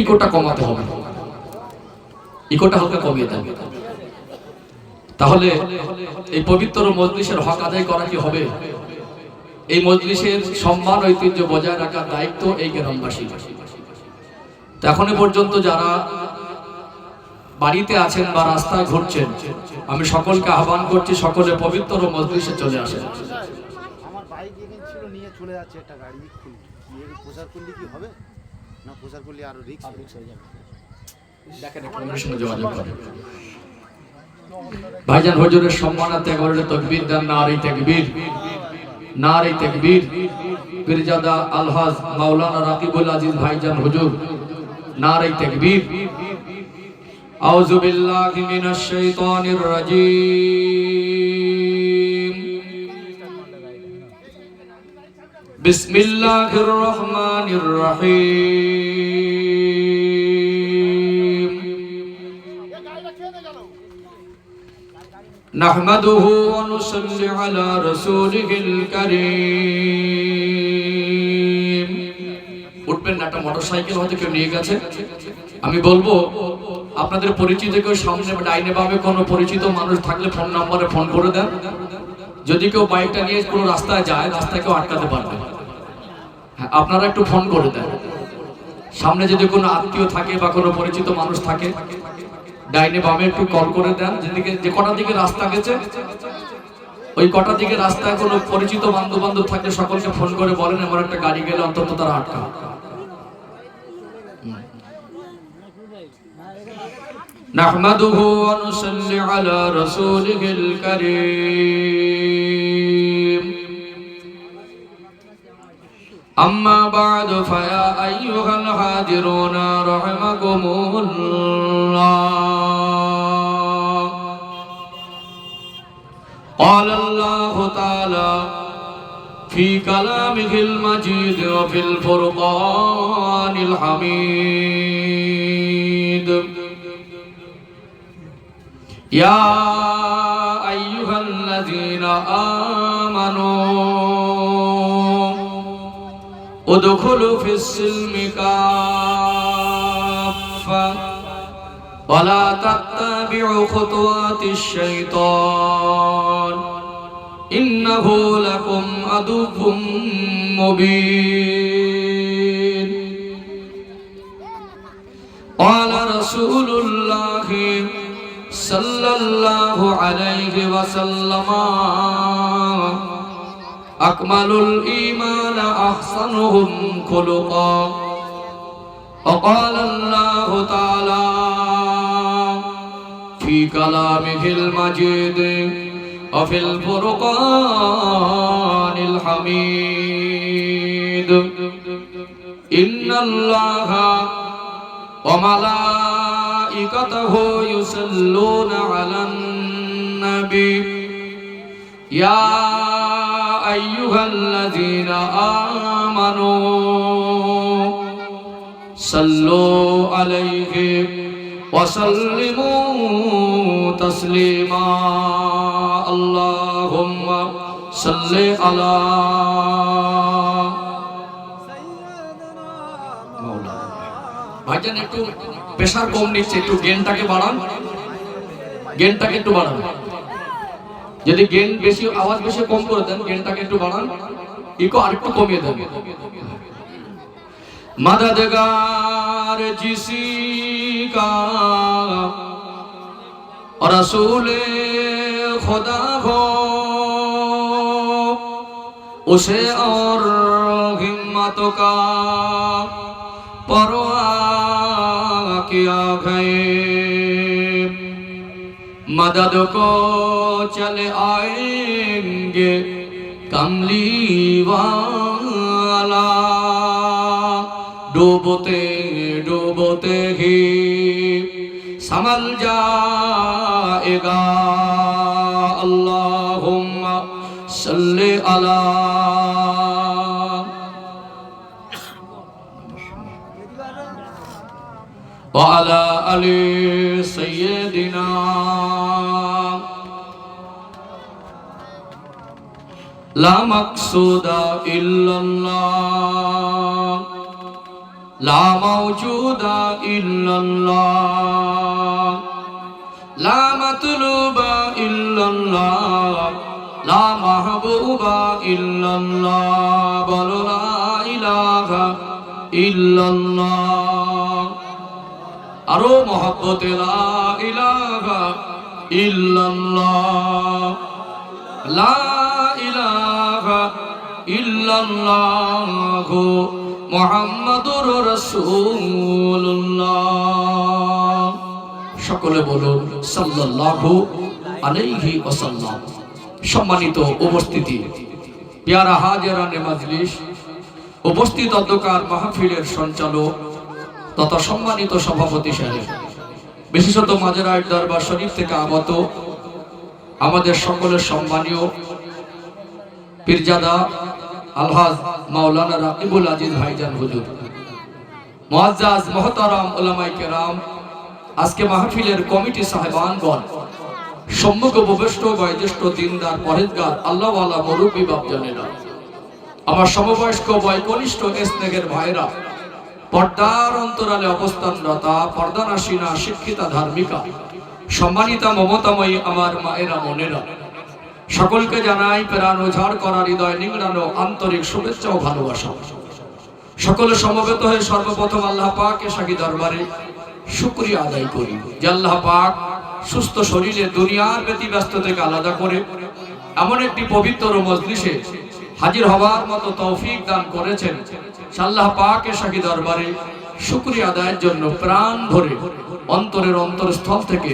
ইকোটা কমাতে হবে। ইকোটা হালকা কমিয়ে দেন তাহলে এই পবিত্র মজলিসের হক আদায় করা কি হবে? এই মজলিসের সম্মান ঐতিহ্য বজায় রাখার দায়িত্ব এই গ্রামবাসী। পর্যন্ত যারা বাড়িতে আছেন বা রাস্তায় ঘুরছেন, আমি সকলকে আহ্বান করছি সকলে পবিত্র মজলিসে চলে আসেন। আমার বাইক ছিল নিয়ে চলে যাচ্ছে একটা গাড়ি কি হবে? না প্রচার করলে আরও রিস্ক হয়ে যাবে। ভাইজান হজুরের সম্মানার্থে একবারে তকবীর দেন নারী তাকবীর। নারী তাকবীর। পীরজাদা আলহাজ মাওলানা রাকিবুল আজিজ ভাইজান হুজুর নারী তাকবীর। আউযু বিল্লাহি মিনাশ শাইতানির রাজীম। বিসমিল্লাহির রহমানির রহিম نحمده ونصلي على رسوله الكريم উঠবেন না একটা মোটরসাইকেল হয়তো কেউ নিয়ে গেছে আমি বলবো আপনাদের পরিচিত কেউ সামনে বা ডাইনে বামে কোনো পরিচিত মানুষ থাকলে ফোন নম্বরে ফোন করে দেন যদি কেউ বাইকটা নিয়ে কোনো রাস্তায় যায় রাস্তায় কেউ আটকাতে পারবে হ্যাঁ আপনারা একটু ফোন করে দেন সামনে যদি কোনো আত্মীয় থাকে বা কোনো পরিচিত মানুষ থাকে ডাইনে বামে একটু কল করে দেন যেদিকে যে কটা দিকে রাস্তা গেছে ওই কটা দিকে রাস্তায় কোনো পরিচিত বান্ধব বান্ধব থাকলে সকলকে ফোন করে বলেন এমন একটা গাড়ি গেলে অন্তত তারা আটকা نحمده ونصلي على رسوله الكريم أما بعد فيا أيها الحاضرون رحمكم الله قال الله تعالى في كلامه المجيد وفي الفرقان الحميد يا أيها الذين آمنوا ادخلوا في السلم كافة ولا تتبعوا خطوات الشيطان إنه لكم عدو مبين قال رسول الله صلى الله عليه وسلم أكمل الإيمان أحسنهم خلقا وقال الله تعالى في كلامه المجيد وفي الفرقان الحميد إن الله وملائكته يصلون على النبي يا أيها الذين آمنوا صلوا عليه وسلموا تسليما اللهم صل على ভাইজান একটু প্রেশার কম নিচ্ছে একটু গেনটাকে বাড়ান গেনটাকে একটু বাড়ান যদি গেন বেশি আওয়াজ বেশি কম করে দেন গেনটাকে একটু বাড়ান ইকো আরেকটু কমিয়ে দেন मददगार जिसी का रसूल खुदा हो उसे और हिम्मत का परवाह किया गए मदद को चले आएंगे कमली वाला डूबते डूबते ही समल जाएगा अल्लाहुम्मा सल्ले अला وعلى علی سیدنا لا مقصود الا اللہ لا موجود الا اللہ لا مطلوب الا اللہ لا محبوب الا اللہ بل لا الہ الا اللہ আরও মহব্বতে লা লা সকলে বলুন, সাল্লাল্লাহু আলাইহি ওয়াসাল্লাম। সম্মানিত উপস্থিতি, পেয়ারা হাজেরানে মাজলিস, উপস্থিত অধ্যকার মাহফিলের সঞ্চালক তথা সম্মানিত সভাপতি সাহেব। বিশেষত মাজেরায় দরবার শরীফ থেকে আগত আমাদের সকলের সম্মানীয় পীরজাদা আলহাজ মাওলানা রাকিবুল আজিজ ভাইজান হুজুর। মুআজ্জাজ মহতারাম ওলামাই কেরাম, আজকে মাহফিলের কমিটি সাহেবানগণ, সম্মুখ উপবিষ্ট বয়োজ্যেষ্ঠ দিনদার পরেজগার, আল্লাহওয়ালা মুরব্বী বাপজনেরা, আমার সমবয়স্ক বয়কনিষ্ঠ স্নেহের ভাইরা পর্দার অন্তরালে অবস্থানরতা পর্দানাসীনা শিক্ষিতা ধার্মিকা, সম্মানিতা মমতাময়ী আমার মায়েরা মনেরা সকলকে জানাই প্রাণ ঝাড় করা হৃদয় নিংড়ানো আন্তরিক শুভেচ্ছা ও ভালোবাসা। সকলে সমবেত হয়ে সর্বপ্রথম আল্লাহ পাকে সাকি দরবারে শুক্রিয়া আদায় করি। যে আল্লাহ পাক সুস্থ শরীরে দুনিয়ার ব্যতিব্যস্ত থেকে আলাদা করে এমন একটি পবিত্র মজলিসে হাজির হওয়ার মতো তৌফিক দান করেছেন। সে আল্লাহ পাকে সাকি দরবারে শুক্রিয়া আদায়ের জন্য প্রাণ ভরে অন্তরের অন্তরস্থল থেকে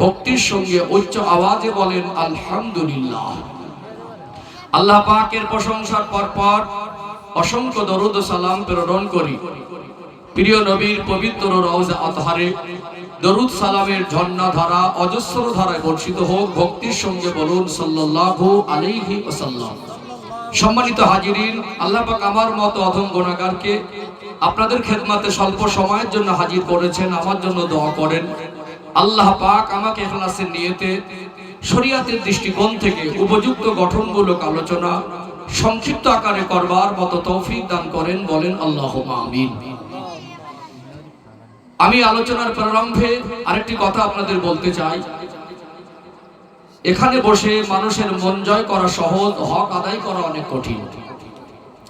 ভক্তির সঙ্গে উচ্চ আওয়াজে বলেন, আলহামদুলিল্লাহ। আল্লাহ পাকের প্রশংসার পর পর অসংখ্য দরুদ সালাম প্রেরণ করি। প্রিয় নবীর পবিত্র রওজা আতহারে দরুদ সালামের ঝর্ণা ধারা অজস্র ধারায় বর্ষিত হোক, ভক্তির সঙ্গে বলুন, সাল্লাল্লাহু আলাইহি ওয়াসাল্লাম। সম্মানিত হাজিরিন, আল্লাহ পাক আমার মতো অধম গুণাগারকে আপনাদের খেদমাতে স্বল্প সময়ের জন্য হাজির করেছেন, আমার জন্য দোয়া করেন। আল্লাহ পাক আমাকে এখলাসের নিয়েতে, শরিয়াতের দৃষ্টিকোণ থেকে উপযুক্ত গঠনমূলক আলোচনা, সংক্ষিপ্ত আকারে করবার মতো তৌফিক দান করেন বলেন আল্লাহ আমিন। আমি আলোচনার প্রারম্ভে আরেকটি কথা আপনাদের বলতে চাই। এখানে বসে মানুষের মন জয় করা সহজ, হক আদায় করা অনেক কঠিন।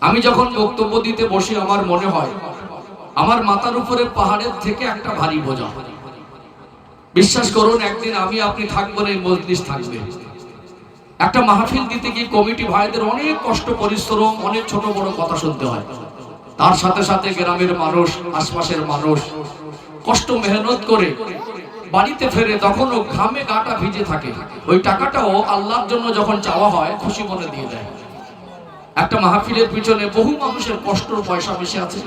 আমি যখন বক্তব্য দিতে বসি, আমার মনে হয়, আমার মাথার উপরে পাহাড়ের থেকে একটা ভারী বোঝা। বিশ্বাস করুন, একদিন আমি, আপনি থাকব না এই মজলিস থাকবে। একটা মাহফিল দিতে গিয়ে কমিটি ভাইদের অনেক কষ্ট, পরিশ্রম, অনেক ছোট বড় কথা শুনতে হয়। তার সাথে সাথে গ্রামের মানুষ, আশপাশের মানুষ কষ্ট, মেহনত করে বাড়িতে ফেরে তখনও ঘামে গাটা ভিজে থাকে। ওই টাকাটাও আল্লাহর জন্য যখন চাওয়া হয়, খুশি মনে দিয়ে দেয়। একটা মাহফিলের পিছনে বহু মানুষের কষ্ট পয়সা মিশে আছে।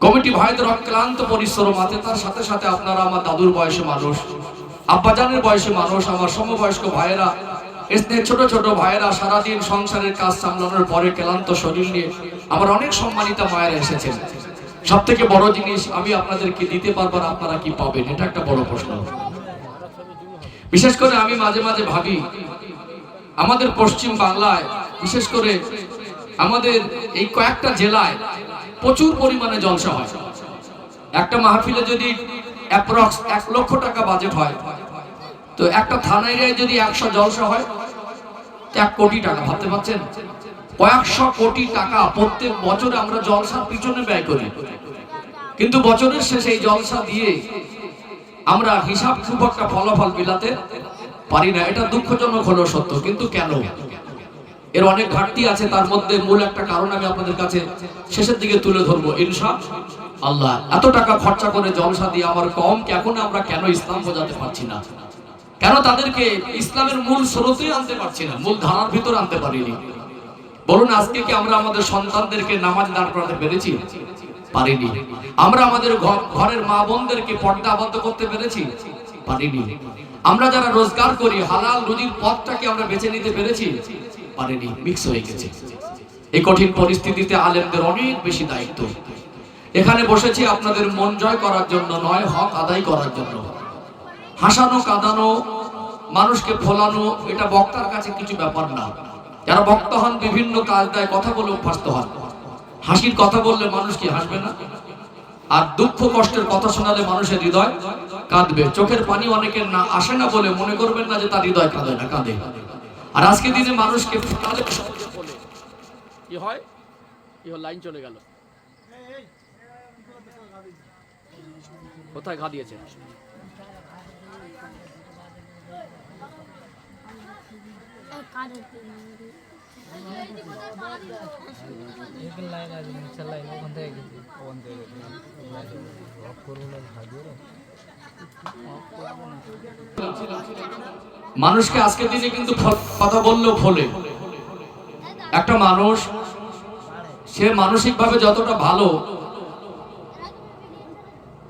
কমিটি ভাইদের অক্লান্ত পরিশ্রম আছে, তার সাথে সাথে আপনারা আমার দাদুর বয়সে মানুষ, আব্বাজানের বয়সে মানুষ, আমার সমবয়স্ক ভাইয়েরা স্নেহ ছোট ছোট ভাইয়েরা সারাদিন সংসারের কাজ সামলানোর পরে ক্লান্ত শরীর নিয়ে আমার অনেক সম্মানিত মায়েরা এসেছেন। সব থেকে বড় জিনিস আমি আপনাদেরকে দিতে পারব আর আপনারা কি পাবেন? এটা একটা বড় প্রশ্ন। বিশেষ করে আমি মাঝে মাঝে ভাবি, আমাদের পশ্চিম বাংলায়, বিশেষ করে আমাদের এই কয়েকটা জেলায় প্রচুর পরিমাণে জলসা হয়। একটা মাহফিলে যদি অ্যাপ্রক্স এক লক্ষ টাকা বাজেট হয়, তো একটা থানা এরিয়ায় যদি একশো জলসা হয় এক কোটি টাকা, ভাবতে পারছেন? কয়েকশো কোটি টাকা প্রত্যেক বছরে আমরা জলসার পিছনে ব্যয় করি। কিন্তু বছরের শেষে এই জলসা দিয়ে আমরা হিসাব খুব একটা ফলাফল বিলাতে পারি না। এটা দুঃখজনক হলো সত্য, কিন্তু কেন? এর অনেক ঘাটতি আছে, তার মধ্যে মূল একটা কারণ আমি আপনাদের কাছে শেষের দিকে তুলে ধরবো ইনশা আল্লাহ এত টাকা খরচা করে জলসা দিয়ে আমার কম, এখন আমরা কেন ইসলাম বোঝাতে পারছি না? কেন তাদেরকে ইসলামের মূল স্রোতে আনতে পারছি না? মূল ধারার ভিতর আনতে পারিনি। বলুন, আজকে কি আমরা আমাদের সন্তানদেরকে নামাজ দাঁড় করাতে পেরেছি? পারিনি। আমরা আমাদের ঘরের মা বোনদেরকে পর্দা আবদ্ধ করতে পেরেছি? পারিনি। আমরা যারা রোজগার করি, হালাল রুজির পথটাকে আমরা বেছে নিতে পেরেছি? পারিনি। মিক্স হয়ে গেছে। এই কঠিন পরিস্থিতিতে আলেমদের অনেক বেশি দায়িত্ব। এখানে বসেছি আপনাদের মন জয় করার জন্য, নয় হক আদায় করার জন্য। হাসানো, কাঁদানো, মানুষকে ফোলানো, এটা বক্তার কাছে কিছু ব্যাপার না। যারা বক্তা হন, বিভিন্ন কাজ দেয়, কথা বলে অভ্যস্ত হন। হাসির কথা বললে মানুষ কি হাসবে না? আর দুঃখ কষ্টের কথা শোনালে মানুষের হৃদয় কাঁদবে। চোখের পানি অনেকের না আসে না বলে মনে করবেন না যে তার হৃদয় কাঁদে না, কাঁদে। আর আজকে দিনে মানুষকে কি হয়? লাইন চলে গেল। কোথায় ঘা দিয়েছে? মানুষকে আজকে দিনে কিন্তু কথা বললেও ফলে একটা মানুষ, সে মানসিকভাবে যতটা ভালো,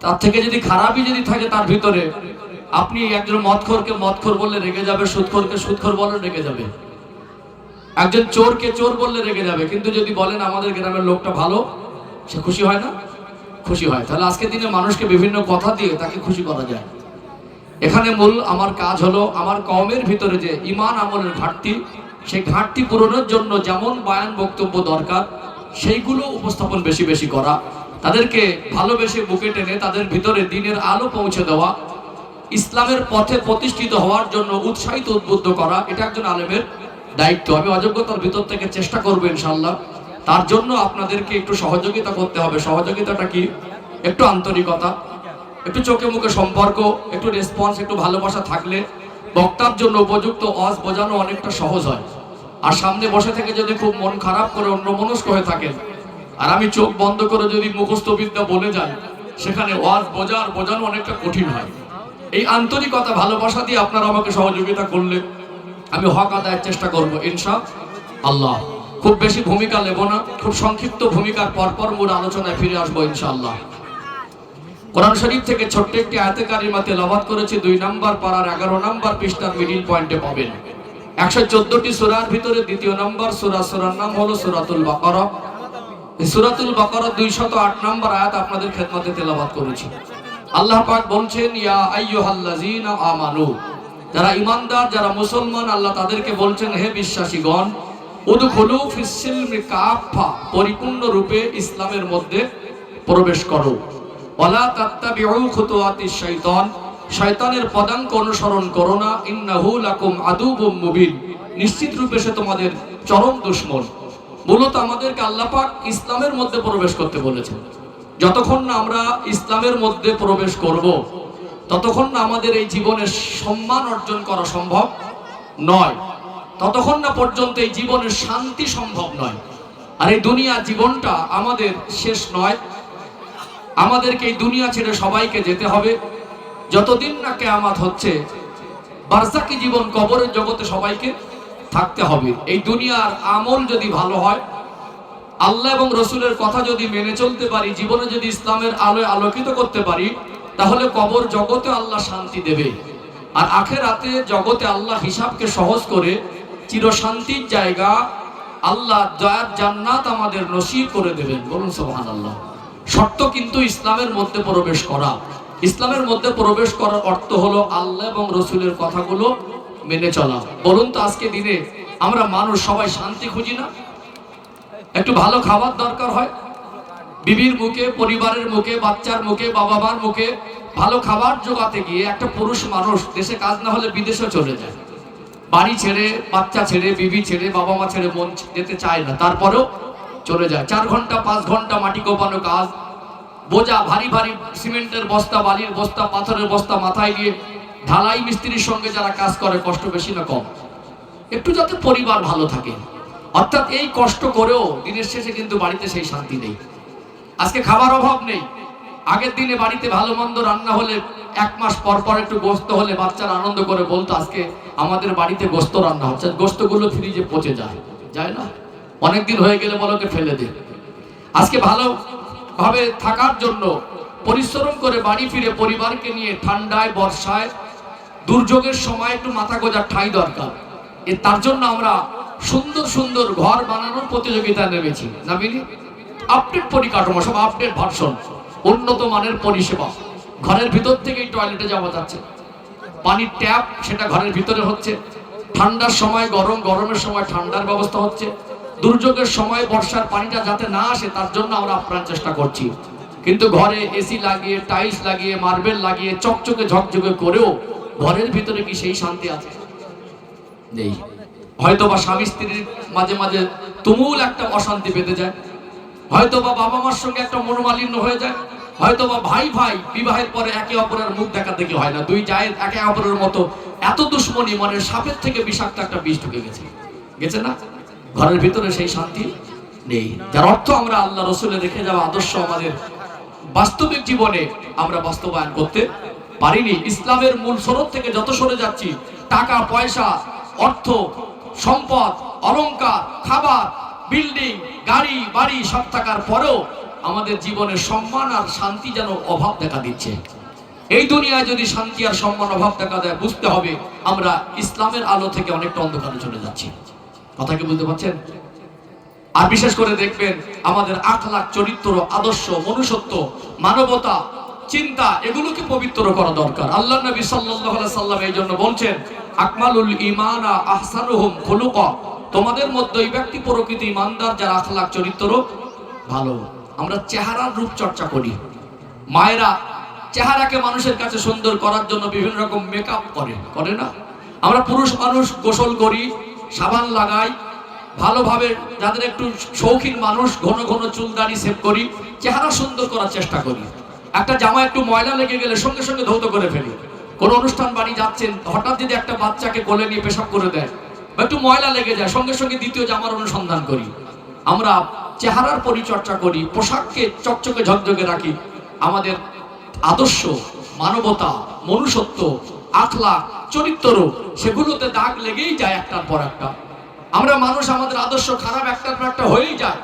তার থেকে যদি খারাপই যদি থাকে তার ভিতরে আপনি একজন মদখোরকে মদখোর বললে রেগে যাবে, সুদখোরকে সুদখোর বললে রেগে যাবে। একজন চোরকে চোর বললে রেগে যাবে, কিন্তু যদি বলেন আমাদের গ্রামের লোকটা ভালো, সে খুশি হয় না? খুশি হয়। তাহলে আজকের দিনে মানুষকে বিভিন্ন কথা দিয়ে তাকে খুশি করা যায়। এখানে মূল আমার কাজ হলো, আমার কমের ভিতরে যে ইমান আমলের ঘাটতি, সেই ঘাটতি পূরণের জন্য যেমন বায়ান বক্তব্য দরকার, সেইগুলো উপস্থাপন বেশি বেশি করা, তাদেরকে ভালোবেসে বুকে টেনে তাদের ভিতরে দিনের আলো পৌঁছে দেওয়া ইসলামের পথে প্রতিষ্ঠিত হওয়ার জন্য উৎসাহিত উদ্বুদ্ধ করা, এটা একজন আলেমের দায়িত্ব। আমি অযোগ্যতার ভিতর থেকে চেষ্টা করব ইনশাল্লাহ তার জন্য আপনাদেরকে একটু সহযোগিতা করতে হবে। সহযোগিতাটা কি? একটু আন্তরিকতা, একটু চোখে মুখে সম্পর্ক, একটু রেসপন্স একটু ভালোবাসা থাকলে বক্তার জন্য উপযুক্ত অজ বোঝানো অনেকটা সহজ হয়। আর সামনে বসে থেকে যদি খুব মন খারাপ করে অন্য মনস্ক হয়ে থাকেন, আর আমি চোখ বন্ধ করে যদি মুখস্থ বিদ্যা বলে যাই, সেখানে ওয়াজ বোঝার বোঝানো অনেকটা কঠিন হয়। এই আন্তরিকতা, ভালোবাসা দিয়ে আপনারা আমাকে সহযোগিতা করলে আমি হক আদায়ের চেষ্টা করব ইনশা আল্লাহ খুব বেশি ভূমিকা নেব না, খুব সংক্ষিপ্ত ভূমিকার পরপর মূল আলোচনায় ফিরে আসব, ইনশাআল্লাহ। কোরআন শরীফ থেকে ছোট্ট একটি আয়াতে কারিমা তেলাওয়াত করেছি, দুই নাম্বার পাড়ার এগারো নাম্বার পৃষ্ঠার মিডিল পয়েন্টে পাবেন। একশো চোদ্দটি সুরার ভিতরে দ্বিতীয় নাম্বার সুরা, সুরার নাম হলো সুরাতুল বাকরা। সুরাতুল বাকরা দুইশত আট নাম্বার আয়াত আপনাদের খেদমতে তেলাওয়াত করেছি। আল্লাহ পাক বলছেন, ইয়া আইয়ুহাল্লাযীনা আমানু। যারা ইমানদার যারা মুসলমান, আল্লাহ তাদেরকে বলছেন, হে বিশ্বাসীগণ, উদখুলু ফিস সিলমি কাফা পরিপূর্ণ রূপে ইসলামের মধ্যে প্রবেশ করো। ওয়ালা তাত্তাবিউ খুতুওয়াতিশ শাইতান শয়তানের পদাঙ্ক অনুসরণ করো না। ইন্নাহু লাকুম আদুবুম মুবিন। নিশ্চিত রূপে সে তোমাদের চরম দুশ্মন। মূলত আমাদেরকে আল্লাহ পাক ইসলামের মধ্যে প্রবেশ করতে বলেছেন। যতক্ষণ না আমরা ইসলামের মধ্যে প্রবেশ করব, ততক্ষণ না আমাদের এই জীবনের সম্মান অর্জন করা সম্ভব নয়। ততক্ষণ না পর্যন্ত এই জীবনের শান্তি সম্ভব নয়। আর এই দুনিয়া জীবনটা আমাদের শেষ নয়। আমাদেরকে এই দুনিয়া ছেড়ে সবাইকে যেতে হবে। যতদিন না কেয়ামাত হচ্ছে, বার্সাকি জীবন কবরের জগতে সবাইকে থাকতে হবে। এই দুনিয়ার আমল যদি ভালো হয় আল্লাহ এবং রসুলের কথা যদি মেনে চলতে পারি, জীবনে যদি ইসলামের আলোয় আলোকিত করতে পারি, তাহলে কবর জগতে আল্লাহ শান্তি দেবে। আর আখের রাতে জগতে আল্লাহ হিসাবকে সহজ করে চিরশান্তির জায়গা আল্লাহ দয়ার জান্নাত আমাদের নসিব করে দেবেন। বলুন সোহান আল্লাহ শর্ত কিন্তু ইসলামের মধ্যে প্রবেশ করা। ইসলামের মধ্যে প্রবেশ করার অর্থ হলো আল্লাহ এবং রসুলের কথাগুলো মেনে চলা। বলুন তো আজকে দিনে আমরা মানুষ সবাই শান্তি খুঁজি না? একটু ভালো খাবার দরকার হয়। বিবির মুখে, পরিবারের মুখে, বাচ্চার মুখে বাবা মার মুখে ভালো খাবার জোগাতে গিয়ে একটা পুরুষ মানুষ দেশে কাজ না হলে বিদেশে চলে যায়। বাড়ি ছেড়ে, বাচ্চা ছেড়ে, বিবি ছেড়ে বাবা মা ছেড়ে মন যেতে চায় না। তারপরেও চলে যায়। চার ঘণ্টা, পাঁচ ঘণ্টা মাটি কোপানো কাজ। বোঝা ভারী ভারী সিমেন্টের বস্তা, বালির বস্তা, পাথরের বস্তা মাথায় নিয়ে ঢালাই মিস্ত্রির সঙ্গে যারা কাজ করে, কষ্ট বেশি না কম? একটু যাতে পরিবার ভালো থাকে। অর্থাৎ এই কষ্ট করেও দিনের শেষে কিন্তু বাড়িতে সেই শান্তি নেই। আজকে খাবার অভাব নেই। আগের দিনে বাড়িতে ভালো মন্দ রান্না হলে এক মাস পর পর একটু গোস্ত হলে বাচ্চারা আনন্দ করে বলতো, আজকে আমাদের বাড়িতে গোস্ত রান্না হচ্ছে। গোস্তগুলো ফ্রিজে পচে যায়। যায় না? অনেকদিন হয়ে গেলে বলোকে ফেলে দে। আজকে ভালো ভাবে থাকার জন্য পরিশ্রম করে বাড়ি ফিরে পরিবারকে নিয়ে ঠান্ডায়, বর্ষায়, দুর্যোগের সময় একটু মাথা গোজার ঠাই দরকার। এ তার জন্য আমরা সুন্দর সুন্দর ঘর বানানোর প্রতিযোগিতা নেমেছি। নামিনি আপডেট পরিকাঠামো, সব আপডেট ভার্সন উন্নত মানের পরিষেবা। ঘরের ভিতর থেকেই টয়লেটে যাওয়া যাচ্ছে। পানির ট্যাপ সেটা ঘরের ভিতরে হচ্ছে। ঠান্ডার সময় গরম, গরমের সময় ঠান্ডার ব্যবস্থা হচ্ছে। দুর্যোগের সময় বর্ষার পানিটা যাতে না আসে, তার জন্য আমরা আপ্রাণ চেষ্টা করছি। কিন্তু ঘরে এসি লাগিয়ে টাইলস লাগিয়ে মার্বেল লাগিয়ে, চকচকে ঝকঝকে করেও ঘরের ভিতরে কি সেই শান্তি আছে? নেই। হয়তো বা স্বামী স্ত্রীর মাঝে মাঝে তুমুল একটা অশান্তি বেঁধে যায়। হয়তো বা বাবা মার সঙ্গে একটা মনোমালিন্য হয়ে যায়। হয়তো বা ভাই ভাই বিবাহের পরে একে অপরের মুখ দেখা দেখি হয় না। দুই জায়ের একে অপরের মতো এত দুশ্মনী মানে সাপের থেকে বিষাক্ত একটা বিষ ঢুকে গেছে। গেছে না? ঘরের ভিতরে সেই শান্তি নেই। যার অর্থ আমরা আল্লাহ রসুলের রেখে যাওয়া আদর্শ আমাদের বাস্তবিক জীবনে আমরা বাস্তবায়ন করতে পারিনি। ইসলামের মূল স্রোত থেকে যত সরে যাচ্ছি, টাকা, পয়সা, অর্থ সম্পদ, অলংকার, খাবার, বিল্ডিং, গাড়ি, বাড়ি সব থাকার পরেও আমাদের জীবনে সম্মান আর শান্তি যেন অভাব দেখা দিচ্ছে। এই দুনিয়ায় যদি শান্তি আর সম্মান অভাব দেখা দেয়, বুঝতে হবে আমরা ইসলামের আলো থেকে অনেকটা অন্ধকারে চলে যাচ্ছি। কথা কি বুঝতে পারছেন? আর বিশেষ করে দেখবেন আমাদের আখলাখ, চরিত্র, আদর্শ, মনুষ্যত্ব, মানবতা, চিন্তা, এগুলোকে পবিত্র করা দরকার। আল্লাহ নবী আলাইহি সাল্লাম এই জন্য বলছেন আকমালুল ঈমানা আহসানুহুম খুলুকা। তোমাদের মধ্যে ওই ব্যক্তি প্রকৃতি ইমানদার, যার আখলাখ চরিত্র ভালো। আমরা চেহারার রূপ চর্চা করি। মায়েরা চেহারাকে মানুষের কাছে সুন্দর করার জন্য বিভিন্ন রকম মেকআপ করে করে না? আমরা পুরুষ মানুষ গোসল করি, সাবান লাগাই, ভালোভাবে যাদের একটু শৌখিন মানুষ, ঘন ঘন চুল দাড়ি সেভ করি, চেহারা সুন্দর করার চেষ্টা করি। একটা জামা একটু ময়লা লেগে গেলে সঙ্গে সঙ্গে ধৌত করে ফেলি। কোন অনুষ্ঠান বাড়ি যাচ্ছেন, হঠাৎ যদি একটা বাচ্চাকে কোলে নিয়ে পেশাব করে দেয়, বা একটু ময়লা লেগে যায়, সঙ্গে সঙ্গে দ্বিতীয় জামার অনুসন্ধান করি। আমরা চেহারার পরিচর্যা করি, পোশাককে চকচকে ঝকঝকে রাখি। আমাদের আদর্শ, মানবতা, মনুষ্যত্ব আখলা চরিত্র সেগুলোতে দাগ লেগেই যায় একটার পর একটা। আমরা মানুষ আমাদের আদর্শ খারাপ একটার পর একটা হয়েই যায়।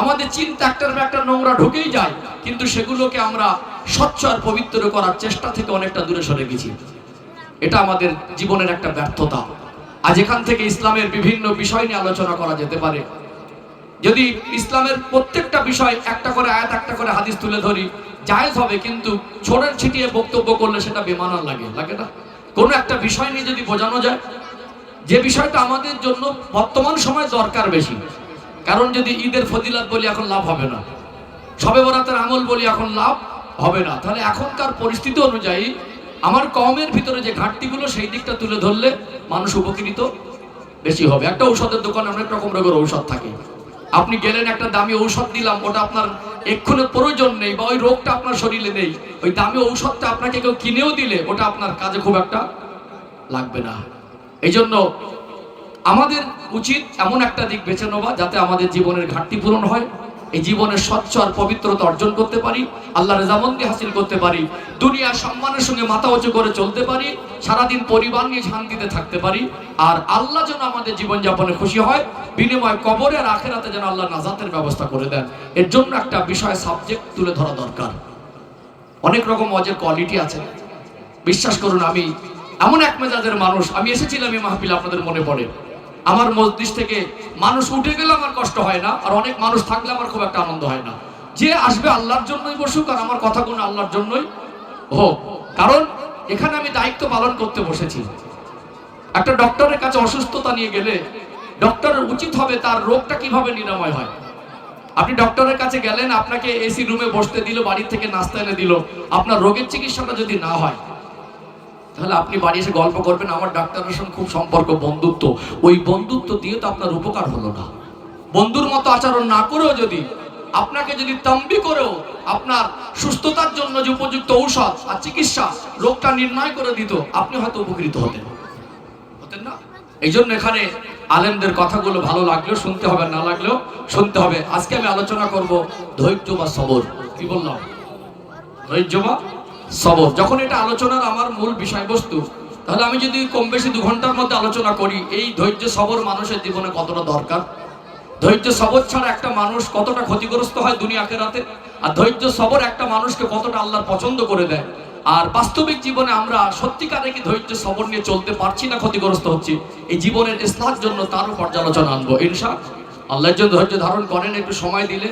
আমাদের চিন্তা একটার একটা নোংরা ঢুকেই যায়, কিন্তু সেগুলোকে আমরা স্বচ্ছ আর পবিত্র করার চেষ্টা থেকে অনেকটা দূরে সরে গেছি। এটা আমাদের জীবনের একটা ব্যর্থতা। আজ এখান থেকে ইসলামের বিভিন্ন বিষয় নিয়ে আলোচনা করা যেতে পারে। যদি ইসলামের প্রত্যেকটা বিষয় একটা করে আয়াত, একটা করে হাদিস তুলে ধরি, জায়েজ হবে, কিন্তু ছোড়ের ছিটিয়ে বক্তব্য করলে সেটা বেমানার লাগে লাগে না। কোনো একটা বিষয় নিয়ে যদি বোঝানো যায়, যে বিষয়টা আমাদের জন্য বর্তমান সময় দরকার বেশি কারণ যদি ঈদের ফজিলাত বলি এখন লাভ হবে না। সবে বরাতের আমল বলি এখন লাভ হবে না। তাহলে এখনকার পরিস্থিতি অনুযায়ী আমার কমের ভিতরে যে ঘাটতিগুলো সেই দিকটা তুলে ধরলে মানুষ উপকৃত বেশি হবে। একটা ঔষধের দোকানে অনেক রকম রোগের ঔষধ থাকে। আপনি গেলেন একটা দামি ঔষধ দিলাম, ওটা আপনার এক্ষুনি প্রয়োজন নেই বা ওই রোগটা আপনার শরীরে নেই। ওই দামি ঔষধটা আপনাকে কেউ কিনেও দিলে ওটা আপনার কাজে খুব একটা লাগবে না। এই জন্য আমাদের উচিত এমন একটা দিক বেছে নেওয়া যাতে আমাদের জীবনের ঘাটতি পূরণ হয়, এই জীবনের স্বচ্ছ আর পবিত্রতা অর্জন করতে পারি আল্লাহ রেজামন্দি হাসিল করতে পারি, দুনিয়া সম্মানের সঙ্গে মাথা উঁচু করে চলতে পারি, সারাদিন পরিবার নিয়ে শান্তিতে থাকতে পারি, আর আল্লাহ যেন আমাদের জীবনযাপনে খুশি হয়, বিনিময় কবরে আর আখেরাতে যেন আল্লাহ নাজাতের ব্যবস্থা করে দেন। এর জন্য একটা বিষয় সাবজেক্ট তুলে ধরা দরকার। অনেক রকম অজের কোয়ালিটি আছে। বিশ্বাস করুন আমি, এমন এক মেজাজের মানুষ, আমি এসেছিলাম এই মাহফিল, আপনাদের মনে পড়ে। আমার মসজিদ থেকে মানুষ উঠে গেলে আমার কষ্ট হয় না, আর অনেক মানুষ থাকলে আমার খুব একটা আনন্দ হয় না। যে আসবে আল্লাহর জন্যই বসুক, আর আমার কথাগুলো আল্লাহর জন্যই হোক। কারণ এখানে আমি দায়িত্ব পালন করতে বসেছি। একটা ডক্টরের কাছে অসুস্থতা নিয়ে গেলে ডক্টরের উচিত হবে তার রোগটা কীভাবে নিরাময় হয়। আপনি ডক্টরের কাছে গেলেন, আপনাকে এসি রুমে বসতে দিল বাড়ি থেকে নাস্তা এনে দিল। আপনার রোগের চিকিৎসাটা যদি না হয় তাহলে আপনি বাড়ি এসে গল্প করবেন, আমার ডাক্তারের সঙ্গে খুব সম্পর্ক, বন্ধুত্ব। ওই বন্ধুত্ব দিয়ে তো আপনার উপকার হলো না। বন্ধুর মতো আচরণ না করেও যদি আপনাকে যদি তম্বি করেও আপনার সুস্থতার জন্য যে উপযুক্ত ঔষধ আর চিকিৎসা রোগটা নির্ণয় করে দিত, আপনি হয়তো উপকৃত হতেন। হতেন না? এই জন্য এখানে আলেমদের কথাগুলো ভালো লাগলেও শুনতে হবে, না লাগলেও শুনতে হবে। আজকে আমি আলোচনা করব ধৈর্য বা সবর। কি বললাম? ধৈর্য বা সবর। যখন এটা আলোচনার আমার মূল বিষয়বস্তু, তাহলে আমি যদি কম বেশি দু ঘণ্টার মধ্যে আলোচনা করি, এই ধৈর্য সবর মানুষের জীবনে কতটা দরকার? ধৈর্য সবর ছাড়া একটা মানুষ কতটা ক্ষতিগ্রস্ত হয় দুনিয়া আখেরাতে আর ধৈর্য সবর একটা মানুষকে কতটা আল্লাহর পছন্দ করে দেয়? আর বাস্তবিক জীবনে আমরা সত্যিকারে কি ধৈর্য সবর নিয়ে চলতে পারছি না ক্ষতিগ্রস্ত হচ্ছি? এই জীবনের ইসলার জন্য তারও পর্যালোচনা আনব। ইনশা আল্লাহর জন্য ধৈর্য ধারণ করেন, একটু সময় দিলে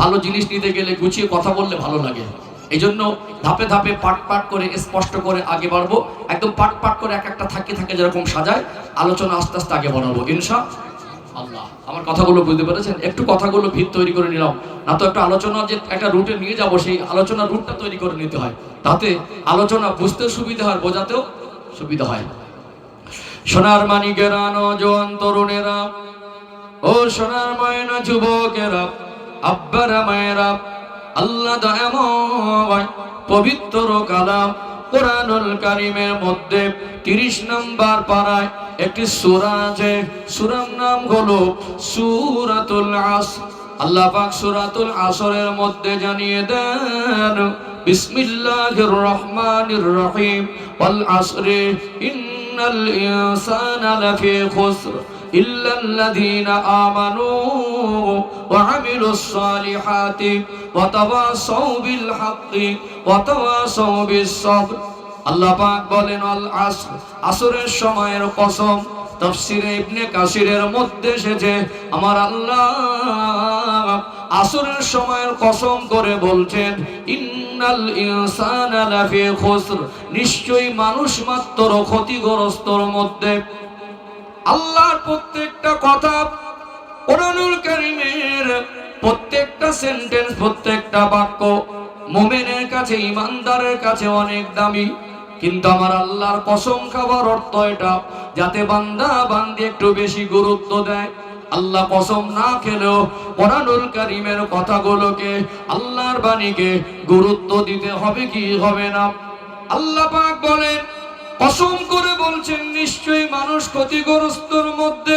ভালো জিনিস নিতে গেলে গুছিয়ে কথা বললে ভালো লাগে। এই জন্য ধাপে ধাপে পাট পাট করে স্পষ্ট করে আগে বাড়বো। একদম পাট পাট করে এক একটা থাকে থাকে যেরকম সাজায়, আলোচনা আস্তে আস্তে আগে বাড়াবো, ইনশা আল্লাহ। আমার কথাগুলো বুঝতে পেরেছেন? একটু কথাগুলো ভিত তৈরি করে নিলাম। না তো একটা আলোচনা যে একটা রুটে নিয়ে যাব, সেই আলোচনা রুটটা তৈরি করে নিতে হয়। তাতে আলোচনা বুঝতে সুবিধা হয়, বোঝাতেও সুবিধা হয়। সোনার মানিকেরা নজওয়ান তরুণেরা, ও সোনার ময়না যুবকেরা, আব্বারা মায়েরা আল্লাহ পবিত্র কালাম কোরআনুল কারিমের মধ্যে তিরিশ নম্বর পাড়ায় একটি সুরা আছে। সুরার নাম হলো সুরাতুল আস। আল্লাহ পাক সুরাতুল আসরের মধ্যে জানিয়ে দেন, বিসমিল্লাহির রহমানির রহিম। ওয়াল আসরি, ইন্নাল ইনসানা লাফি খুসর ইল্লাল্লাযীনা আমানু ওয়া আমিলুস সালিহাতি। وتواصوا بالحق وتواصوا بالصبر আল্লাহ পাক বলেন আল আসর আসরের সময়ের কসম তাফসিরে ইবনে কাসিরের মধ্যে এসেছে আমার আল্লাহ আসরের সময়ের কসম করে বলছেন ইন্নাল ইনসানা লাফি খুসর নিশ্চয়ই মানুষ মাত্র ক্ষতিগ্রস্তর মধ্যে আল্লাহর প্রত্যেকটা কথা কোরআনুল কারিমের প্রত্যেকটা সেন্টেন্স প্রত্যেকটা বাক্য মোমেনের কাছে, ইমানদারের কাছে অনেক দামি। কিন্তু আমার আল্লাহর কসম খাবার অর্থ এটা, যাতে বান্দা বান্দি একটু বেশি গুরুত্ব দেয়। আল্লাহ কসম না খেলেও কোরআনুল কারিমের কথাগুলোকে, আল্লাহর বাণীকে গুরুত্ব দিতে হবে কি হবে না? আল্লাহ পাক বলেন, কসম করে বলছেন, নিশ্চয়ই মানুষ ক্ষতিগ্রস্তর মধ্যে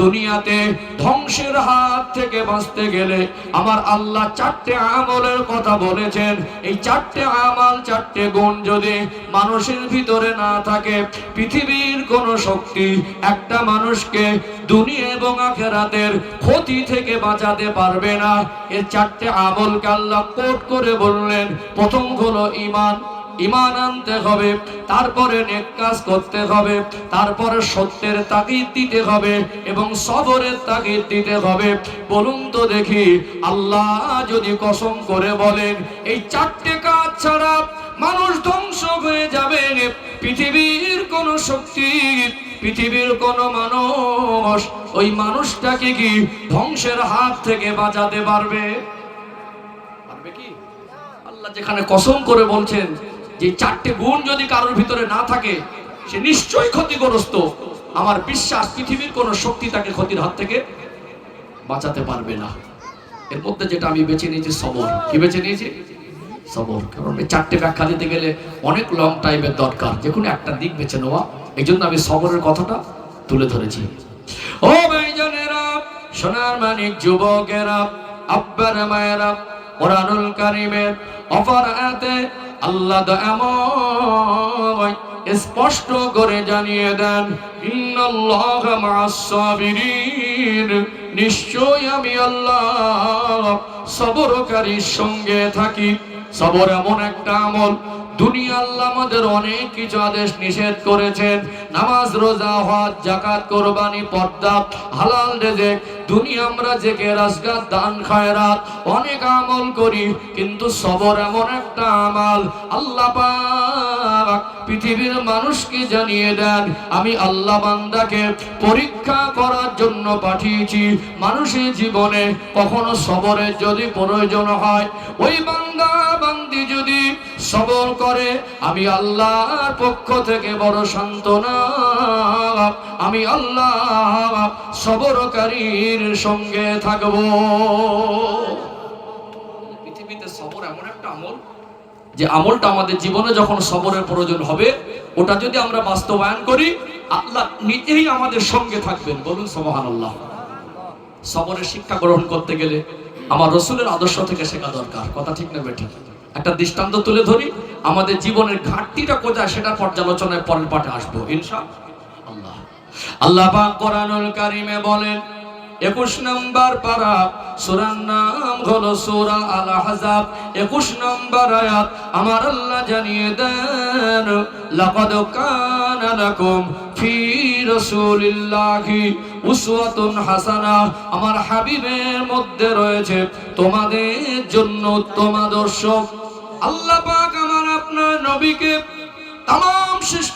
দুনিয়াতে ধ্বংসের হাত থেকে বাঁচতে গেলে আমার আল্লাহ চারটে আমলের কথা বলেছেন। এই চারটে আমাল, চারটে গুণ যদি মানুষের ভিতরে না থাকে, পৃথিবীর কোন শক্তি একটা মানুষকে দুনিয়া এবং আখেরাতের ক্ষতি থেকে বাঁচাতে পারবে না। এই চারটে আমলকে আল্লাহ কোট করে বললেন, প্রথম হলো ইমান ইমান আনতে হবে, তারপরে নেক কাজ করতে হবে, তারপরে সত্যের তাগিদ দিতে হবে এবং সবরের তাগিদ দিতে হবে। বলুন তো দেখি, আল্লাহ যদি কসম করে বলেন, এই চারটে কাজ ছাড়া মানুষ ধ্বংস হয়ে যাবে। পৃথিবীর কোন শক্তি, পৃথিবীর কোন মানুষ, ওই মানুষটাকে কি ধ্বংসের হাত থেকে বাঁচাতে পারবে? পারবে কি? আল্লাহ যেখানে কসম করে বলছেন যে চারটে গুণ যদি কারোর ভিতরে না থাকে, সে নিশ্চয়ই ক্ষতিগ্রস্ত। আমার বিশ্বাস, পৃথিবীর কোন শক্তি তাকে ক্ষতির হাত থেকে বাঁচাতে পারবে না। এর মধ্যে যেটা আমি বেছে নিয়েছি, সবর। কি বেছে নিয়েছি? সবর। কারণ এই চারটে ব্যাখ্যা দিতে গেলে অনেক লং টাইমের দরকার। যে কোনো একটা দিক বেছে নেওয়া। এই জন্য আমি সবরের কথাটা তুলে ধরেছি। ও ভাইজানেরা সোনার মানিক যুবকেরা, আব্বার মায়েরা, কোরআনুল কারিমের আয়াতে আল্লাহ দয়াময় স্পষ্ট করে জানিয়ে দেন নিশ্চয় আমি আল্লাহ সবরকারীর সঙ্গে থাকি। সবর এমন একটা আমল দুনিয়া আল্লাহ আমাদের অনেক কিছু আদেশ নিষেধ করেছেন। নামাজ, রোজা, হজ জাকাত কোরবানি, পর্দা, হালাল দুনিয়া আমরা দান, খায়রাত, অনেক আমল করি, কিন্তু সবর এমন একটা আমাল। আল্লাহ পৃথিবীর মানুষকে জানিয়ে দেন, আমি আল্লাহ বান্দাকে পরীক্ষা করার জন্য পাঠিয়েছি। মানুষের জীবনে কখনো সবরের যদি প্রয়োজন হয়, ওই বান্দা বান্দি যদি সবর করে, আমি আল্লাহর পক্ষ থেকে বড় সান্ত্বনা, আমি আল্লাহ সবরকারীর সঙ্গে থাকব। পৃথিবীতে সবর এমন একটা আমল, যে আমলটা আমাদের জীবনে যখন সবরের প্রয়োজন হবে, ওটা যদি আমরা বাস্তবায়ন করি, আল্লাহ নিজেই আমাদের সঙ্গে থাকবেন। বলুন সবহান আল্লাহ সবরের শিক্ষা গ্রহণ করতে গেলে আমার রসুলের আদর্শ থেকে শেখা দরকার। কথা ঠিক না বেঠিক? একটা দৃষ্টান্ত তুলে ধরি। আমাদের জীবনের ঘাটতিটা কোথায় সেটা পর্যালোচনায় পরের পাঠে আসব, ইনশা আল্লাহ। আল্লাহ পাক কোরআনুল কারিমে বলেন, একুশ নম্বর পারা, সুরার নাম হলো সুরা আল একুশ নম্বর আয়াত, আমার আল্লাহ জানিয়ে দেন ফি উসওয়াতুন আমার হাবিবের মধ্যে রয়েছে, তোমাদের জন্য উত্তম আদর্শ। আল্লাহ পাক নবীকে তাম সৃষ্টি